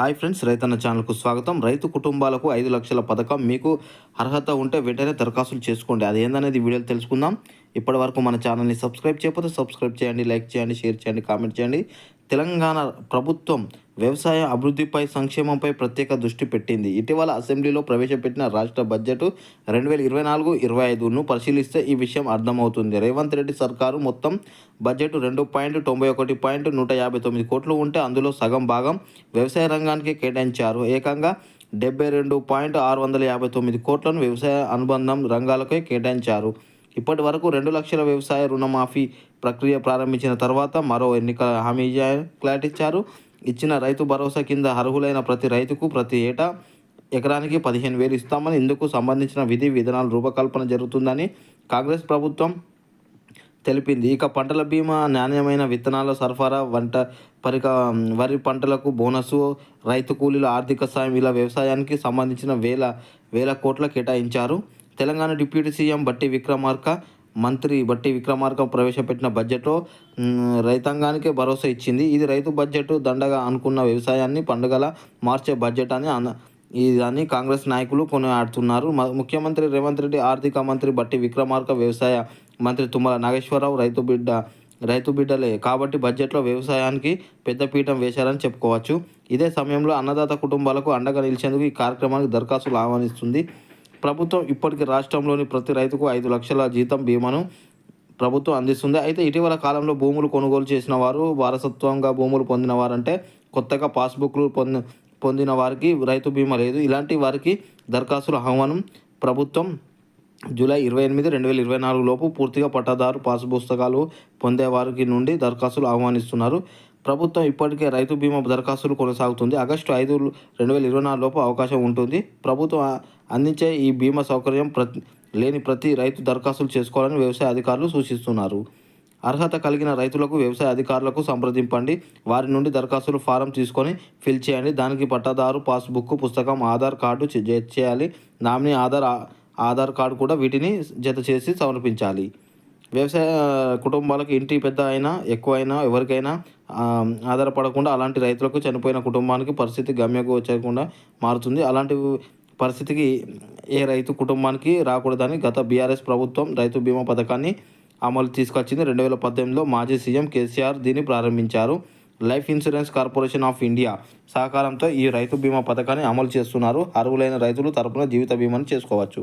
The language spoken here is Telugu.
హాయ్ ఫ్రెండ్స్ రైతన్న ఛానల్కు స్వాగతం. రైతు కుటుంబాలకు ఐదు లక్షల పథకం మీకు అర్హత ఉంటే వెంటనే దరఖాస్తులు చేసుకోండి. అది ఏందనేది వీడియోలు తెలుసుకుందాం. ఇప్పటి వరకు మన ఛానల్ని సబ్స్క్రైబ్ చేయకపోతే సబ్స్క్రైబ్ చేయండి లైక్ చేయండి షేర్ చేయండి కామెంట్ చేయండి. తెలంగాణ ప్రభుత్వం వ్యవసాయ అభివృద్ధిపై సంక్షేమంపై ప్రత్యేక దృష్టి పెట్టింది. ఇటీవల అసెంబ్లీలో ప్రవేశపెట్టిన రాష్ట్ర బడ్జెట్ రెండు వేల ఇరవై నాలుగు ఇరవై ఐదును పరిశీలిస్తే ఈ విషయం అర్థమవుతుంది. రేవంత్ రెడ్డి సర్కారు మొత్తం బడ్జెట్ రెండు పాయింట్ తొంభై ఒకటి పాయింట్ నూట యాభై తొమ్మిది కోట్లు ఉంటే అందులో సగం భాగం వ్యవసాయ రంగానికి కేటాయించారు. ఏకంగా డెబ్బై రెండు పాయింట్ ఆరు వందల యాభై తొమ్మిది కోట్లను వ్యవసాయ అనుబంధం రంగాలకే కేటాయించారు. ఇప్పటి వరకు రెండు లక్షల వ్యవసాయ రుణమాఫీ ప్రక్రియ ప్రారంభించిన తర్వాత మరో ఎన్నికల హామీ క్లాటిచ్చారు ఇచ్చిన రైతు భరోసా కింద అర్హులైన ప్రతి రైతుకు ప్రతి ఏటా ఎకరానికి పదిహేను వేలు ఇస్తామని ఇందుకు సంబంధించిన విధి విధానాల రూపకల్పన జరుగుతుందని కాంగ్రెస్ ప్రభుత్వం తెలిపింది. ఇక పంటల బీమా నాణ్యమైన విత్తనాల సరఫరా వంట పరిక వరి పంటలకు బోనసు రైతు కూలీల ఆర్థిక సాయం ఇలా వ్యవసాయానికి సంబంధించిన వేల వేల కోట్ల కేటాయించారు. తెలంగాణ డిప్యూటీ సీఎం బట్టి విక్రమార్క మంత్రి బట్టి విక్రమార్క ప్రవేశపెట్టిన బడ్జెట్లో రైతాంగానికే భరోసా ఇచ్చింది. ఇది రైతు బడ్జెట్ దండగా అనుకున్న వ్యవసాయాన్ని పండుగల మార్చే బడ్జెట్ అని ఇదని కాంగ్రెస్ నాయకులు కొనియాడుతున్నారు. మ- ముఖ్యమంత్రి రేవంత్ రెడ్డి ఆర్థిక మంత్రి బట్టి విక్రమార్క వ్యవసాయ మంత్రి తుమ్మల నాగేశ్వరరావు రైతు బిడ్డ రైతు బిడ్డలే కాబట్టి బడ్జెట్లో వ్యవసాయానికి పెద్దపీఠం వేశారని చెప్పుకోవచ్చు. ఇదే సమయంలో అన్నదాత కుటుంబాలకు అండగా నిలిచేందుకు ఈ కార్యక్రమానికి దరఖాస్తులు ఆహ్వానిస్తుంది. ప్రభుత్వం ఇప్పటికీ రాష్ట్రంలోని ప్రతి రైతుకు ఐదు లక్షల జీతం బీమాను ప్రభుత్వం అందిస్తుంది. అయితే ఇటీవల కాలంలో భూములు కొనుగోలు చేసిన వారు వారసత్వంగా భూములు పొందిన వారంటే కొత్తగా పాస్బుక్లు పొంది పొందిన వారికి రైతు బీమా లేదు. ఇలాంటి వారికి దరఖాస్తుల ఆహ్వానం ప్రభుత్వం జూలై ఇరవై ఎనిమిది రెండు వేల ఇరవై నాలుగు లోపు పూర్తిగా పట్టాదారు పాస్ పుస్తకాలు పొందేవారికి నుండి దరఖాస్తులు ఆహ్వానిస్తున్నారు. ప్రభుత్వం ఇప్పటికే రైతు బీమా దరఖాస్తులు కొనసాగుతుంది. ఆగస్టు ఐదు రెండు వేల ఇరవై నాలుగు లోపు అవకాశం ఉంటుంది. ప్రభుత్వం అందించే ఈ బీమా సౌకర్యం ప్రతి లేని ప్రతి రైతు దరఖాస్తులు చేసుకోవాలని వ్యవసాయ అధికారులు సూచిస్తున్నారు. అర్హత కలిగిన రైతులకు వ్యవసాయ అధికారులకు సంప్రదింపండి. వారి నుండి దరఖాస్తులు ఫారం తీసుకొని ఫిల్ చేయండి. దానికి పట్టాదారు పాస్బుక్ పుస్తకం ఆధార్ కార్డు చేయాలి. నామినీ ఆధార్ ఆధార్ కార్డు కూడా వీటిని జత చేసి సమర్పించాలి. వ్యవసాయ కుటుంబాలకు ఇంటి పెద్ద అయినా ఎక్కువ అయినా ఎవరికైనా ఆధారపడకుండా అలాంటి రైతులకు చనిపోయిన కుటుంబానికి పరిస్థితి గమ్యగోచరకుండా మారుతుంది. అలాంటి పరిస్థితికి ఏ రైతు కుటుంబానికి రాకూడదని గత బీఆర్ఎస్ ప్రభుత్వం రైతు బీమా పథకాన్ని అమలు తీసుకొచ్చింది. రెండు వేల పద్దెనిమిదిలో మాజీ సీఎం కేసీఆర్ దీన్ని ప్రారంభించారు. Life insurance corporation of India సహకారంతో ఈ రైతు బీమా పథకాన్ని అమలు చేస్తున్నారు. అర్హులైన రైతులు తరపున జీవిత బీమాను చేసుకోవచ్చు.